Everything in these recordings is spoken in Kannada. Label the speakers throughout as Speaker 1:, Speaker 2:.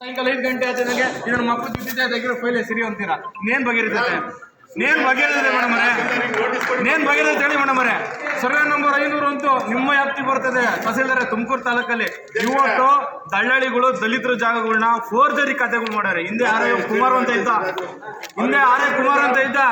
Speaker 1: ಸಾಯಂಕಾಲ ಐದು ಗಂಟೆ ಆಯ್ತು ನನಗೆ ಇದನ್ನ ಮಕ್ಕಳು ಜೊತೆ ತೆಗಿರೋ ಫೈಲ್ ಸಿರಿ ಅಂತೀರಾ? ನೇನ್ ಬಗೆರಿತೈತೆ ನೇನ್ ಬಗೆಹರಿದ್ರೆ ಮೇಡಮ್ ಅವರೇ. ನೇನ್ ಬಗೆಹರಿದ್ರೆ ಹೇಳಿ ಮೇಡಮ್ ಅವರೇ. ಸರ್ವೆ ನಂಬರ್ ಐನೂರು ಅಂತೂ ನಿಮ್ಮ ವ್ಯಾಪ್ತಿ ಬರ್ತದೆ. ತಹಸೀಲ್ದಾರ್ ತುಮಕೂರು ತಾಲೂಕಲ್ಲಿ. ಇವತ್ತು ದಳ್ಳಾಳಿಗಳು, ದಲಿತರ ಜಾಗಗಳನ್ನ ಫೋರ್ಜರಿ ಕತೆಗಳು ಮಾಡ್ಯಾರೆ. ಹಿಂದೆ ಆರ್ ಎಫ್ ಕುಮಾರ್ ಅಂತ ಇದ್ದ. ಹಿಂದೆ ಆರ್ ಎಫ್ ಕುಮಾರ್ ಅಂತ ಇದ್ದ.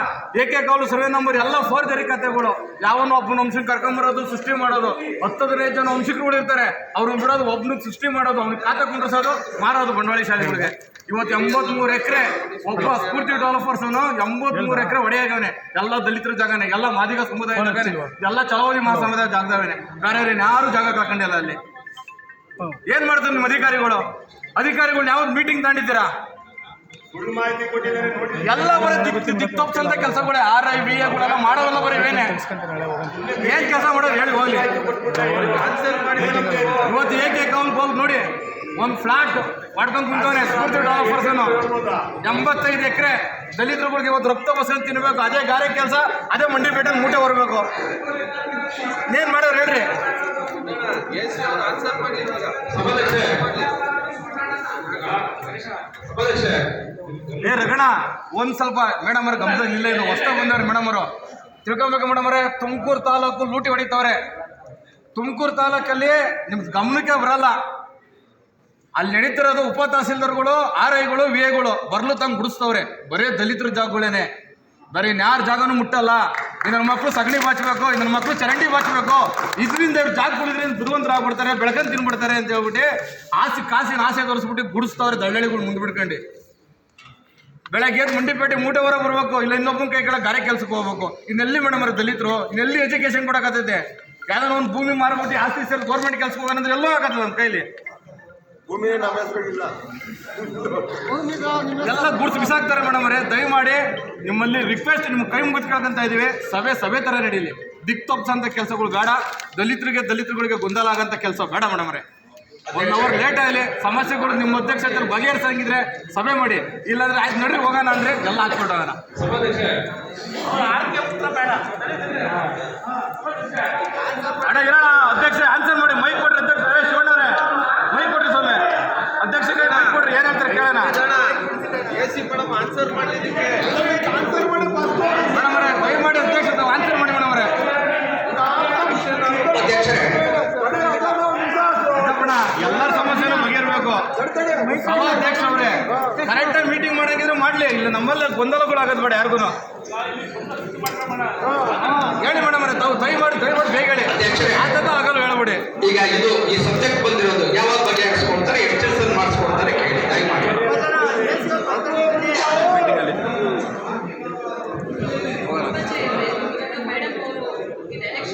Speaker 1: ಏಕೆ ಕಾಲು ಸರ್ವೆ ನಂಬರ್ ಎಲ್ಲ ಫೋರ್ಜರಿ ಕತೆಗಳು ಯಾವನ್ನ ಒಬ್ಬನ ಅಂಶಕ್ಕೆ ಕರ್ಕೊಂಬರೋದು ಸೃಷ್ಟಿ ಮಾಡೋದು. ಹತ್ತು ಹದಿನೈದು ಜನ ವಂಶಿಕರು ಇರ್ತಾರೆ ಅವ್ರನ್ನ ಬಿಡೋದು ಒಬ್ಬನಿಗೆ ಸೃಷ್ಟಿ ಮಾಡೋದು, ಅವ್ನಿಗೆ ಖಾತೆ ಕುಂಡ್ರಿಸೋದು ಮಾರೋದು ಬಂಡವಾಳಿ ಶಾಲೆಗಳಿಗೆ. ಇವತ್ತು ಎಂಬತ್ಮೂರು ಎಕರೆ ಒಬ್ಬ ಸ್ಫೂರ್ತಿ ಡೆವಲಪರ್ಸ್ ಎಂಬತ್ಮೂರು ಎಕರೆ ಒಡೆಯಾಗವನೆ ಎಲ್ಲ ದಲಿತರ ಜಾಗನೆ ಎಲ್ಲ ಮಾದಿಗ ಸಮುದಾಯ ಜಾಗನೆ ಎಲ್ಲ ಚಳವಳಿ ಮಹಾ ಸಮುದಾಯ ಜಾಗದವನೆ. ಬೇರೆ ಯಾರು ಜಾಗ ಕಳ್ಕೊಂಡಿಲ್ಲ ಅಲ್ಲಿ. ಏನ್ ಮಾಡ್ತಾರೆ ನಿಮ್ಮ ಅಧಿಕಾರಿಗಳು? ಅಧಿಕಾರಿಗಳು ಯಾವ್ದು ಮೀಟಿಂಗ್ ತಗೊಂಡಿದ್ದೀರಾ
Speaker 2: ಸುಳ್ಳು ಮಾಹಿತಿ ಕೊಟ್ಟಿದ್ದಾರೆ ನೋಡಿ
Speaker 1: ಎಲ್ಲ ಬರೀ ದಿಕ್ ದಿಕ್ ತಪ್ಪಿಸಂತ ಕೆಲಸಗಳೇ ಆರ್ ಐ ಬಿ ಎಗಳೆಲ್ಲ ಮಾಡೋಲ್ಲ ಬರೀ ಏನೇ ಏನ್ ಕೆಲಸ ಮಾಡೋದು ಹೇಳಿ ಹೋಗ್ಲಿ. ಇವತ್ತು ಏಕೆ ಅಕೌಂಟ್ ಹೋಗಿ ನೋಡಿ. ಒಂದು ಫ್ಲಾಟ್ ಮಾಡ್ಕೊಂಡು ಕುಂತವನೆ ಸ್ಫೂರ್ತಿ ಡೆವಲಪರ್ಸ್ ಎಂಬತ್ತೈದು ಎಕರೆ ದಲಿತರುಗಳಿಗೆ ಇವತ್ತು ರಕ್ತ ಬಸ್ ತಿನ್ನಬೇಕು ಅದೇ ಗಾರೆ ಕೆಲಸ, ಅದೇ ಮಂಡಿ ಪೇಟೆಗೆ ಮೂಟೆ ಬರಬೇಕು ಏನು ಮಾಡೋರು ಹೇಳ್ರಿ? ಏ ರಗಣ ಒಂದು ಸ್ವಲ್ಪ ಮೇಡಮ್ ಅವ್ರ ಗಮನ ಇಲ್ಲ ಇದು ಹೊಸ ಬಂದವ್ರೆ ಮೇಡಮ್ ಅವರು. ತಿಳ್ಕೊಬೇಕು ಮೇಡಮ್ ಅವರೇ, ತುಮಕೂರು ತಾಲೂಕು ಲೂಟಿ ಹೊಡಿತವ್ರೆ. ತುಮಕೂರು ತಾಲೂಕಲ್ಲಿ ನಿಮ್ ಗಮನಕ್ಕೆ ಬರಲ್ಲ. ಅಲ್ಲಿ ನಡೀತಿರೋದು ಉಪ ತಹಸೀಲ್ದಾರ್ಗಳು ಆರ್ ಐಗಳು ವಿ ಐಗಳು ಬರ್ಲು ತಂಗ್ ಗುಡಿಸ್ತವ್ರೆ ಬರೀ ದಲಿತರ ಜಾಗಗಳೇನೆ. ಬರೀ ಇನ್ಯಾರ ಜಾಗನೂ ಮುಟ್ಟಲ್ಲ. ಇನ್ನ ಮಕ್ಕಳು ಸಗಣಿ ಬಾಚಬೇಕು ಇನ್ನ ಮಕ್ಕಳು ಚರಂಡಿ ಬಾಚಬೇಕು. ಇದರಿಂದ ಇವ್ರು ಜಾಗ ಕುಡಿದ್ರಿಂದ ದುರ್ವಂತರ ಆಗ್ಬಿಡ್ತಾರೆ ಬೆಳಕನ್ ತಿನ್ಬಿಡ್ತಾರೆ ಅಂತ ಹೇಳ್ಬಿಟ್ಟು ಆಸೆ ಕಾಸಿನ ಆಸೆ ತೋರಿಸ್ಬಿಟ್ಟು ಗುಡಿಸ್ತವ್ರೆ ದಳ್ಳಳಿಗಳು ಮುಂದೆ ಬಿಡ್ಕೊಂಡು ಬೆಳಗ್ಗೆ ಎದ್ದು ಮುಂಡಿಪೇಟೆ ಮೂಟೆ ಹೊರ ಬರ್ಬೇಕು, ಇಲ್ಲ ಇನ್ನೊಬ್ಬನ ಕೈ ಕೆಳಗೆ ಗಾರೆ ಕೆಲ್ಸಕ್ಕೆ ಹೋಗ್ಬೇಕು. ಇನ್ನೆಲ್ಲಿ ಮೇಡಮ್ ಅವ್ರ ದಲಿತರು? ಇನ್ನೆಲ್ಲಿ ಎಜುಕೇಶನ್ ಕೊಡಕತ್ತೈತೆ ಯಾವ್ದಾರ ಒಂದು ಭೂಮಿ ಮಾರ್ಬಿಟ್ಟು ಆಸ್ತಿ ಸೇರಿ ಗೌರ್ಮೆಂಟ್ ಕೆಲ್ಸಕ್ಕೆ ಹೋಗೋಣಂದ್ರೆ ಎಲ್ಲೋ ಆಗತ್ತಲ್ಲ ನಮ್ಮ ಕೈಲಿ?
Speaker 2: ಭೂಮಿ ನಮ್ಮ ಹೆಸರಿಗಿಲ್ಲ
Speaker 1: ಎಲ್ಲ ಗುಡ್ಸ್ ಬಿಸಾಕ್ತಾರೆ ಮೇಡಮ್ ಅವರೇ. ದಯಮಾಡಿ ನಿಮ್ಮಲ್ಲಿ ರಿಕ್ವೆಸ್ಟ್ ನಿಮ್ಮ ಕೈ ಮುಗಿಸ್ಕೊಳ್ತಂತ ಇದೀವಿ. ಸಭೆ ಸಭೆ ಥರ ನಡೀಲಿ. ದಿಕ್ ತಪ್ಸಂತ ಕೆಲಸಗಳು ಬೇಡ. ದಲಿತರಿಗೆ ದಲಿತರುಗಳಿಗೆ ಗೊಂದಲ ಆಗಂತ ಕೆಲಸ ಬೇಡ ಮೇಡಮ್ ಅವರೇ. ಒನ್ ಅವರ್ ಲೇಟ್ ಆಗಲಿ ಸಮಸ್ಯೆಗಳು ನಿಮ್ಮ ಅಧ್ಯಕ್ಷತೆ ಬಗೆಹರಿಸಂಗಿದ್ರೆ ಸಭೆ ಮಾಡಿ. ಇಲ್ಲಾಂದ್ರೆ ಆಯ್ತು ನಡ್ರಿ ಹೋಗೋಣ ಅಂದ್ರೆ ಎಲ್ಲ ಹಾಕ್ಬಿಟ್ಟೋಗೋಣ ಅಣ್ಣ ಇರೋಣ ಅಧ್ಯಕ್ಷ ಆನ್ಸರ್ ಏನ್ ಹೇಳ್ತಾರೆ ಕೇಳೋಣ ಮೇಡಮ್ ಅವರೇ ದಯಮಾಡಿ ಅಧ್ಯಕ್ಷ ತಾವು ಆನ್ಸರ್ ಮಾಡಿ ಮೇಡಮ್ ಅವರೇ ಎಲ್ಲರ ಸಮಸ್ಯೆನೂ ಬಗೆಹರಬೇಕು ಸಭಾಧ್ಯಕ್ಷ ಅವರೇ ಕರೆಕ್ಟಾಗಿ ಮೀಟಿಂಗ್ ಮಾಡಂಗಿದ್ರೆ ಮಾಡ್ಲಿ. ಇಲ್ಲ ನಮ್ಮಲ್ಲಿ ಗೊಂದಲಗಳು ಆಗೋದು ಬೇಡ ಯಾರಿಗೂ ಹೇಳಿ ಮೇಡಮ್ ಅವರೇ ತಾವು ದಯಮಾಡಿ ದಯಮಾಡಿ ಬೇಗ ಹೇಳಿ. ಆತದ ಆಗಲ್ಲ ಹೇಳ್ಬಿಡಿ.
Speaker 3: ಈಗ ಇದು ಈ ಸಬ್ಜೆಕ್ಟ್ ಬಂದಿರೋದು ಯಾವಾಗ ಬಗೆಹರಿಸ್ಕೊಡ್ತಾರೆ ಎಕ್ಸ್ಟೆನ್ಷನ್ ಮಾಡಿಸ್ಕೊಡ್ತಾರೆ ಕೇಳಿ ದಯಮಾಡಿ
Speaker 4: ಮೇಡಮ್ ಅವರು ಇದು ಎಲೆಕ್ಷನ್ಸ್ ಕೊಟ್ಟಿದ್ದಾರೆ
Speaker 2: ಮೇಡಮ್ ಎ ಸಿ ಮೇಡಮ್
Speaker 4: ತಾವು ಬಂದು ನಾವು ಮಾಡಿದ ನಾವು ಹೇಳಿ ಎಲ್ಲರೂ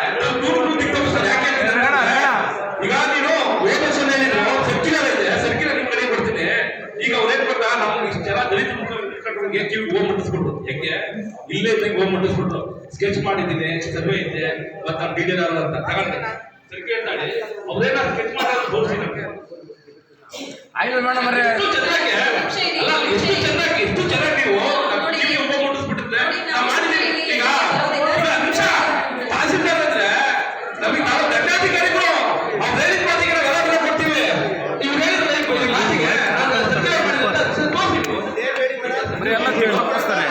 Speaker 3: ಕಿವಿ ಹೋಗಿ ಮುಟ್ಟಿಸ್ಬಿಟ್ರು ಹೆಂಗೆ? ಇಲ್ಲೇ ಇದ್ದಂಗೆ ಹೋಗಿ ಮುಟ್ಟಿಸ್ಬಿಟ್ರು ಸ್ಕೆಚ್ ಮಾಡಿದ್ದೀನಿ ಸರ್ವೆ ಇದೆ ಮತ್ತೆ ಡೀಟೇಲ್ ಅಂತ ತಗೊಂಡೆ. ಸರಿ ಕೇಳ್ತಾಳೆ. ಅವ್ರೇನ ಸ್ಕೆಚ್ ಮಾಡೋದು ತೋರಿಸಿ ನಮಗೆ.
Speaker 1: ಆಯ್ತು ಮೇಡಮ್
Speaker 3: ಎಷ್ಟು ಚೆನ್ನಾಗಿ ಎಷ್ಟು ಚೆನ್ನಾಗಿ ಎಷ್ಟು ಚೆನ್ನಾಗಿ ನೀವು ಬರೀ ಎಲ್ಲ ತಿಳ್ಕೊಳಿಸ್ತಾರೆ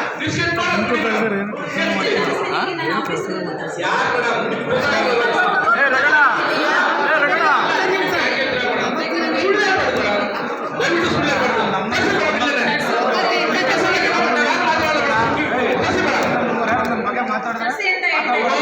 Speaker 3: ಮಗ ಮಾತಾಡಿದ್ರೆ